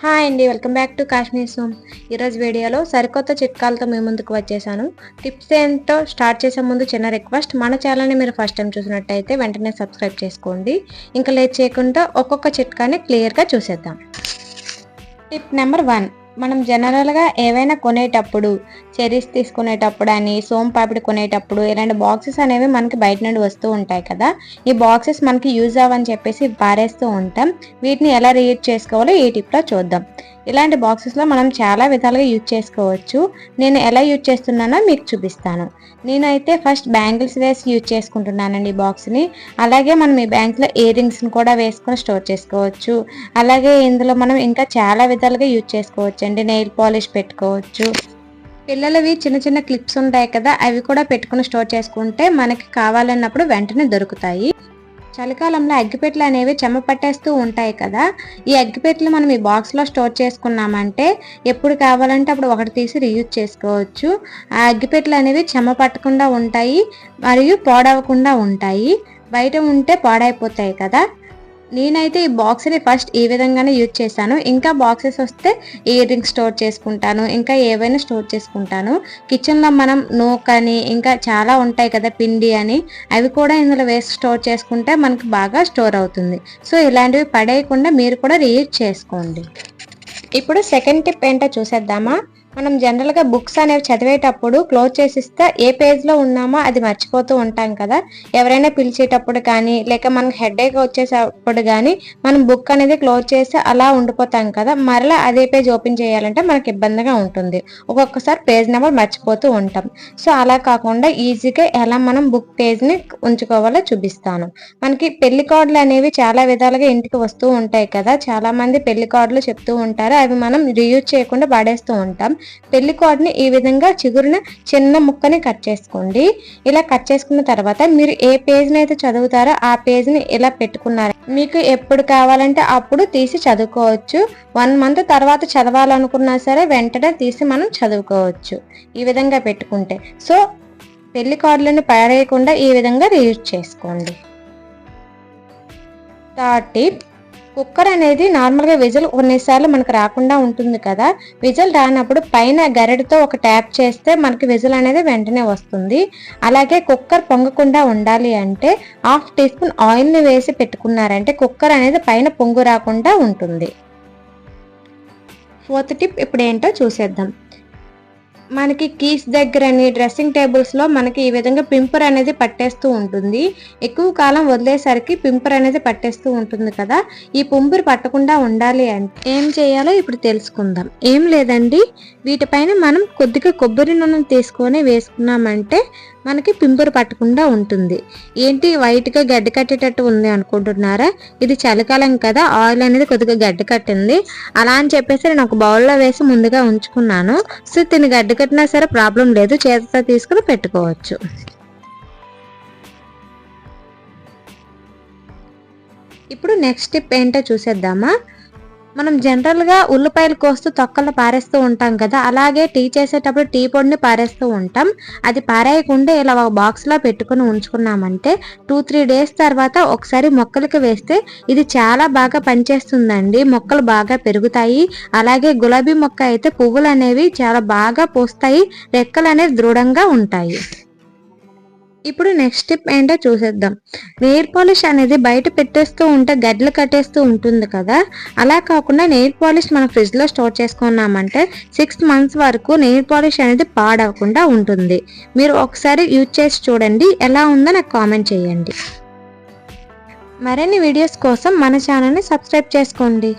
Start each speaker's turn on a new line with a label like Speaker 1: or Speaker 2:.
Speaker 1: Hi అండి welcome back to Kashmir సోమ్. ఈరోజు వీడియోలో సరికొత్త చిట్కాలతో మీ ముందుకు వచ్చేసాను. టిప్స్ ఏంటో స్టార్ట్ చేసే ముందు చిన్న రిక్వెస్ట్ మన ఛానల్ని మీరు ఫస్ట్ టైం చూసినట్టయితే వెంటనే సబ్స్క్రైబ్ చేసుకోండి. ఇంకా లేట్ చేయకుండా ఒక్కొక్క చిట్కాని క్లియర్గా చూసేద్దాం. టిప్ నెంబర్ వన్ మనం జనరల్గా ఏవైనా కొనేటప్పుడు చెరీస్ తీసుకునేటప్పుడు అని సోమ్ పాపిడి కొనేటప్పుడు ఇలాంటి బాక్సెస్ అనేవి మనకి బయట నుండి వస్తూ ఉంటాయి కదా. ఈ బాక్సెస్ మనకి యూజ్ అవ్వని చెప్పేసి పారేస్తూ ఉంటాం. వీటిని ఎలా రీయూజ్ చేసుకోవాలో ఈ టిప్లో చూద్దాం. ఇలాంటి బాక్సెస్లో మనం చాలా విధాలుగా యూజ్ చేసుకోవచ్చు. నేను ఎలా యూజ్ చేస్తున్నానో మీకు చూపిస్తాను. నేనైతే ఫస్ట్ బ్యాంగిల్స్ వేసి యూజ్ చేసుకుంటున్నానండి ఈ బాక్స్ని అలాగే మనం ఈ బ్యాంక్లో ఇయర్ రింగ్స్ని కూడా వేసుకొని స్టోర్ చేసుకోవచ్చు. అలాగే ఇందులో మనం ఇంకా చాలా విధాలుగా యూజ్ చేసుకోవచ్చు అండి నెయిల్ పాలిష్ పెట్టుకోవచ్చు. పిల్లలవి చిన్న చిన్న క్లిప్స్ ఉంటాయి కదా అవి కూడా పెట్టుకుని స్టోర్ చేసుకుంటే మనకి కావాలన్నప్పుడు వెంటనే దొరుకుతాయి. చలికాలంలో అగ్గిపెట్టెలు అనేవి చెమ్మ పట్టేస్తూ ఉంటాయి కదా ఈ అగ్గిపెట్టెలు మనం ఈ బాక్స్లో స్టోర్ చేసుకున్నామంటే ఎప్పుడు కావాలంటే అప్పుడు ఒకటి తీసి రీయూజ్ చేసుకోవచ్చు. ఆ అగ్గిపెట్టెలు అనేవి చెమ్మ పట్టకుండా ఉంటాయి మరియు పాడవకుండా ఉంటాయి. బయట ఉంటే పాడైపోతాయి కదా నేనైతే ఈ బాక్స్ని ఫస్ట్ ఈ విధంగానే యూజ్ చేశాను. ఇంకా బాక్సెస్ వస్తే ఇయర్ రింగ్ స్టోర్ చేసుకుంటాను. ఇంకా ఏవైనా స్టోర్ చేసుకుంటాను. కిచెన్లో మనం నూక్ అని ఇంకా చాలా ఉంటాయి కదా పిండి అని అవి కూడా ఇందులో వేసి స్టోర్ చేసుకుంటే మనకు బాగా స్టోర్ అవుతుంది. సో ఇలాంటివి పడేయకుండా మీరు కూడా రీయూజ్ చేసుకోండి. ఇప్పుడు సెకండ్ టిప్ ఏంటో చూసేద్దామా? మనం జనరల్గా బుక్స్ అనేవి చదివేటప్పుడు క్లోజ్ చేసిస్తే ఏ పేజ్లో ఉన్నామో అది మర్చిపోతూ ఉంటాం కదా. ఎవరైనా పిలిచేటప్పుడు కానీ లేక మనకు హెడేక్ వచ్చేటప్పుడు కానీ మనం బుక్ అనేది క్లోజ్ చేసి అలా ఉండిపోతాం కదా. మరలా అదే పేజ్ ఓపెన్ చేయాలంటే మనకి ఇబ్బందిగా ఉంటుంది. ఒక్కొక్కసారి పేజ్ నెంబర్ మర్చిపోతూ ఉంటాం. సో అలా కాకుండా ఈజీగా ఎలా మనం బుక్ పేజ్ని ఉంచుకోవాలో చూపిస్తాను. మనకి పెళ్ళి కార్డులు అనేవి చాలా విధాలుగా ఇంటికి వస్తూ ఉంటాయి కదా. చాలామంది పెళ్ళి కార్డులు చెప్తూ ఉంటారు. అవి మనం రియూజ్ చేయకుండా పడేస్తూ ఉంటాం. పెళ్ళి కార్డుని ఈ విధంగా చిగురున చిన్న ముక్కని కట్ చేసుకోండి. ఇలా కట్ చేసుకున్న తర్వాత మీరు ఏ పేజ్ని అయితే చదువుతారో ఆ పేజ్ని ఇలా పెట్టుకున్నారు. మీకు ఎప్పుడు కావాలంటే అప్పుడు తీసి చదువుకోవచ్చు. వన్ మంత్ తర్వాత చదవాలనుకున్నా సరే వెంటనే తీసి మనం చదువుకోవచ్చు. ఈ విధంగా పెట్టుకుంటే. సో పెళ్ళి కార్డులను పారేయకుండా ఈ విధంగా రీయూజ్ చేసుకోండి. థర్డ్ టిప్ కుక్కర్ అనేది నార్మల్గా విజిల్ కొన్నిసార్లు మనకు రాకుండా ఉంటుంది కదా. విజిల్ రానప్పుడు పైన గరెడతో ఒక ట్యాప్ చేస్తే మనకి విజిల్ అనేది వెంటనే వస్తుంది. అలాగే కుక్కర్ పొంగకుండా ఉండాలి అంటే హాఫ్ టీ స్పూన్ ఆయిల్ని వేసి పెట్టుకున్నారంటే కుక్కర్ అనేది పైన పొంగు రాకుండా ఉంటుంది. ఫోర్త్ టిప్ ఇప్పుడు ఏంటో చూసేద్దాం. మనకి కీస్ దగ్గరని డ్రెస్సింగ్ టేబుల్స్లో మనకి ఈ విధంగా పింపర్ అనేది పట్టేస్తూ ఉంటుంది. ఎక్కువ కాలం వదిలేసరికి పింపర్ అనేది పట్టేస్తూ ఉంటుంది కదా. ఈ పింపురు పట్టకుండా ఉండాలి అంటే ఏం చేయాలో ఇప్పుడు తెలుసుకుందాం. ఏం లేదండి. వీటిపైన మనం కొద్దిగా కొబ్బరి నూనె తీసుకొని వేసుకున్నామంటే మనకి పింపురు పట్టకుండా ఉంటుంది. ఏంటి? వైట్గా గడ్డ కట్టేటట్టు ఉంది అనుకుంటున్నారా? ఇది చలికాలం కదా. ఆయిల్ అనేది కొద్దిగా గడ్డ కట్టింది. అలా అని చెప్పేసి నేను ఒక బౌల్లో వేసి ముందుగా ఉంచుకున్నాను. సో తిని గడ్డ కట్టినా సరే ప్రాబ్లం లేదు. చేతితో తీసుకుని పెట్టుకోవచ్చు. ఇప్పుడు నెక్స్ట్ స్టెప్ ఏంటో చూసేద్దామా? మనం జనరల్గా ఉల్లిపాయలు కోస్తూ తొక్కలు పారేస్తూ ఉంటాం కదా అలాగే టీ చేసేటప్పుడు టీ పొడిని పారేస్తూ ఉంటాం. అది పారేయకుండా ఇలా ఒక బాక్స్లో పెట్టుకుని ఉంచుకున్నామంటే టూ త్రీ డేస్ తర్వాత ఒకసారి మొక్కలకి వేస్తే ఇది చాలా బాగా పనిచేస్తుందండి. మొక్కలు బాగా పెరుగుతాయి. అలాగే గులాబీ మొక్క అయితే పువ్వులు అనేవి చాలా బాగా పూస్తాయి. రెక్కలు అనేవి దృఢంగా ఉంటాయి. ఇప్పుడు నెక్స్ట్ స్టెప్ ఏంటో చూసేద్దాం. నెయిల్ పాలిష్ అనేది బయట పెట్టేస్తూ ఉంటే గడ్డలు కట్టేస్తూ ఉంటుంది కదా. అలా కాకుండా నెయిల్ పాలిష్ మనం ఫ్రిడ్జ్లో స్టోర్ చేసుకున్నామంటే సిక్స్ మంత్స్ వరకు నెయిల్ పాలిష్ అనేది పాడవకుండా ఉంటుంది. మీరు ఒకసారి యూజ్ చేసి చూడండి ఎలా ఉందో నాకు కామెంట్ చేయండి. మరిన్ని వీడియోస్ కోసం మన ఛానల్ని సబ్స్క్రైబ్ చేసుకోండి.